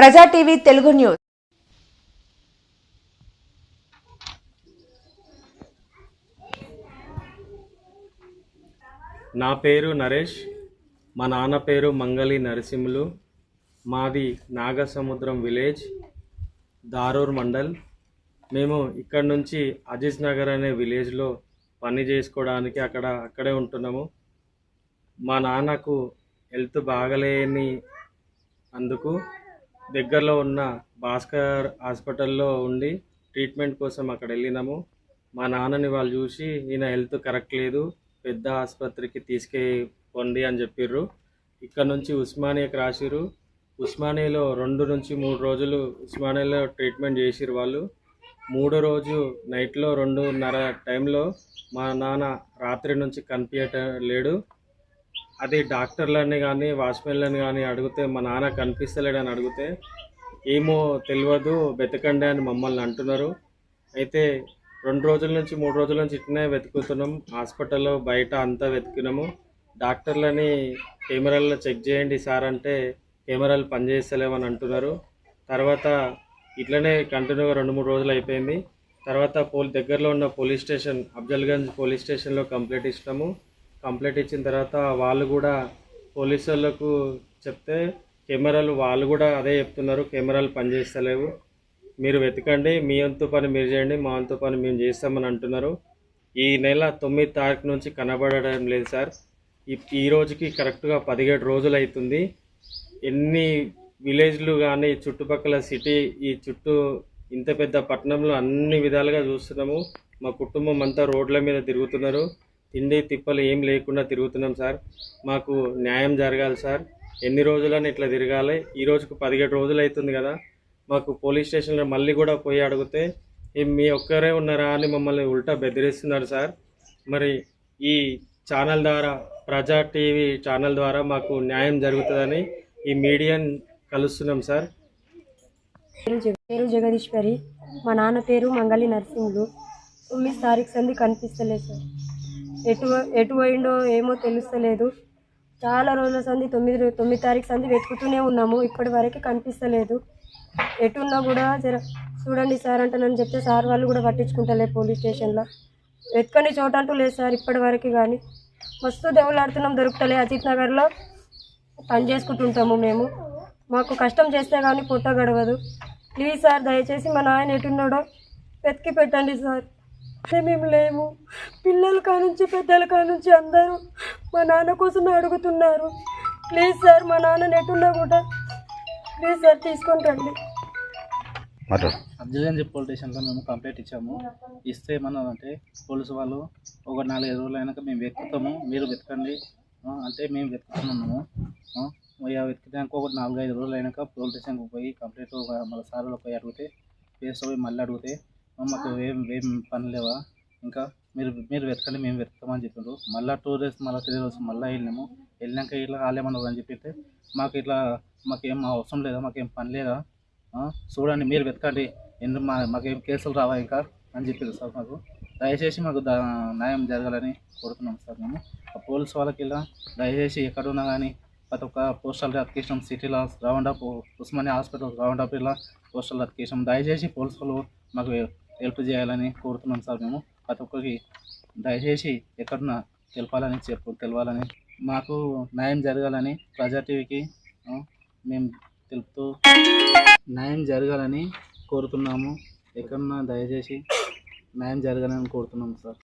ప్రజా TV Telugu news. నా పేరు నరేష్ మా నాన్న పేరు మంగళి నరసింహులు మాది నాగసముద్రం విలేజ్ దారూర్ మండల్. మేము ఇక్కడ నుంచి అజీజ్ నగర్ అనే విలేజ్లో పని చేసుకోవడానికి అక్కడ అక్కడే ఉంటున్నాము. మా నాన్నకు హెల్త్ బాగలేని అందుకు దగ్గరలో ఉన్న భాస్కర్ హాస్పిటల్లో ఉండి ట్రీట్మెంట్ కోసం అక్కడ వెళ్ళినాము. మా నాన్నని వాళ్ళు చూసి ఈయన హెల్త్ కరెక్ట్ లేదు పెద్ద ఆసుపత్రికి తీసుకెళ్ళండి అని చెప్పిర్రు. ఇక్కడ నుంచి ఉస్మానియాకి రాసిరు ఉస్మానియాలో రెండు నుంచి మూడు రోజులు ఉస్మానియాలో ట్రీట్మెంట్ చేసిర్రు వాళ్ళు. మూడో రోజు నైట్లో రెండున్నర టైంలో మా నాన్న రాత్రి నుంచి కనిపించట లేడు అది డాక్టర్లని కానీ వాచ్మెన్లని కానీ అడిగితే మా నాన్న కనిపిస్తలేడని అడిగితే ఏమో తెలియదు వెతకండి అని మమ్మల్ని అంటున్నారు. అయితే రెండు రోజుల నుంచి మూడు రోజుల నుంచి ఇట్నే వెతుకుతున్నాం. హాస్పిటల్లో బయట అంతా వెతికినాము. డాక్టర్లని కెమెరాల్లో చెక్ చేయండి సార్ అంటే కెమెరాలు పనిచేస్తలేవని అంటున్నారు. తర్వాత ఇట్లనే కంటిన్యూగా రెండు మూడు రోజులు అయిపోయింది. తర్వాత పోల్ దగ్గరలో ఉన్న పోలీస్ స్టేషన్ అఫ్జల్గంజ్ పోలీస్ స్టేషన్లో కంప్లైంట్ ఇచ్చినాము. కంప్లైంట్ ఇచ్చిన తర్వాత వాళ్ళు కూడా పోలీసు వాళ్ళకు చెప్తే కెమెరాలు వాళ్ళు కూడా అదే చెప్తున్నారు కెమెరాలు పనిచేస్తలేవు. మీరు వెతకండి మీ వంతు పని మీరు చేయండి మా అంత పని మేము చేస్తామని అంటున్నారు. ఈ నెల తొమ్మిది తారీఖు నుంచి కనబడడం లేదు సార్. ఈ ఈ రోజుకి కరెక్ట్గా పదిహేడు రోజులు అవుతుంది. ఎన్ని విలేజ్లు కానీ చుట్టుపక్కల సిటీ ఈ చుట్టూ ఇంత పెద్ద పట్టణంలో అన్ని విధాలుగా చూస్తున్నాము. మా కుటుంబం అంతా రోడ్ల మీద తిరుగుతున్నారు. తిండి తిప్పలు ఏం లేకుండా తిరుగుతున్నాం సార్. మాకు న్యాయం జరగాలి సార్. ఎన్ని రోజులని ఇట్లా తిరగాలి. ఈ రోజుకు పదిహేడు రోజులు అవుతుంది కదా. మాకు పోలీస్ స్టేషన్లో మళ్ళీ కూడా పోయి అడిగితే మీ ఒక్కరే ఉన్నారా? అని మమ్మల్ని ఉల్టా బెదిరిస్తున్నారు సార్. మరి ఈ ఛానల్ ద్వారా ప్రజా టీవీ ఛానల్ ద్వారా మాకు న్యాయం జరుగుతుందని ఈ మీడియాని కలుస్తున్నాం సార్. పేరు జగదీశ్వరి మా నాన్న పేరు మంగళి నర్సింగ్లు తొమ్మిది తారీఖు సంది కనిపిస్తలేదు సార్. ఎటు ఎటు పోయిండో ఏమో తెలుస్తలేదు. చాలా రోజుల సంది తొమ్మిది తొమ్మిది తారీఖు సంది వెతుకుతూనే ఉన్నాము. ఇప్పటి వరకు కనిపిస్తలేదు. ఎటున్నా కూడా జర చూడండి సార్ అంటానని చెప్తే సార్ వాళ్ళు కూడా పట్టించుకుంటలే పోలీస్ స్టేషన్లో. వెతుకని చోట అంటూ లేదు సార్ ఇప్పటి వరకు కానీ. మస్తు దెబ్బలాడుతున్నాం దొరుకుతలే. అజిత్ నగర్లో పని చేసుకుంటుంటాము మేము. మాకు కష్టం చేస్తే కానీ పొట్ట గడవదు. ప్లీజ్ సార్ దయచేసి మా నాయన ఎటున్నాడో వెతికి పెట్టండి సార్. మేము లేము. పిల్లల కానుంచి పెద్దల కానుంచి అందరూ మా నాన్న కోసమే అడుగుతున్నారు. ప్లీజ్ సార్ మా నాన్న ఎటున్నా కూడా. ప్లీజ్ సార్ తీసుకొని రండి. అబ్జర్గంజ్ పోలీస్ స్టేషన్లో మేము కంప్లైంట్ ఇచ్చాము. ఇస్తే ఏమన్నారంటే పోలీసు వాళ్ళు ఒక నాలుగైదు రోజులు అయినాక మేము వెతుకుతాము. మీరు వెతకండి. అంటే మేము వెతుకుతున్నాము. వెతికినాక ఒక నాలుగైదు రోజులు అయినాక పోలీస్ స్టేషన్కి పోయి కంప్లైంట్ మళ్ళీ సార్లో పోయి అడిగితే పేస్ట్ పోయి మళ్ళీ అడిగితే "ఆ, మాకు ఏం ఏం పని లేవా? ఇంకా మీరు మీరు వెతకండి మేము వెతుకుతామని చెప్పారు మళ్ళీ టూ డేస్ మళ్ళీ త్రీ డేస్ మళ్ళీ వెళ్ళినాము. వెళ్ళినాక ఇట్లా కాలేమన్నారు అని చెప్పితే మాకు ఇట్లా మాకేం అవసరం లేదా మాకేం పని లేదా? చూడండి మీరు వెతకండి. ఎందుకు మా మాకేం కేసులు రావా ఇంకా? అని చెప్పారు సార్ మాకు. దయచేసి మాకు దా న్యాయం జరగాలని కోరుతున్నాం సార్ మేము. ఆ పోలీస్ వాళ్ళకి ఇలా దయచేసి ఎక్కడున్నా కానీ ప్రతి ఒక్క పోస్టల్ అతికేసాం సిటీలో round up Osmania hospital round up ఇలా పోస్టల్ అతికేసాం దయచేసి పోలీసు వాళ్ళు మాకు హెల్ప్ చేయాలని కోరుతున్నాం సార్ మేము. ప్రతి ఒక్కరికి దయచేసి ఎక్కడున్నా తెలపాలని చెప్పు తెలవాలని మాకు న్యాయం జరగాలని ప్రజా టీవీకి మేము తెలుపుతూ న్యాయం జరగాలని కోరుతున్నాము. ఎక్కడున్నా దయచేసి న్యాయం జరగాలని కోరుతున్నాము సార్.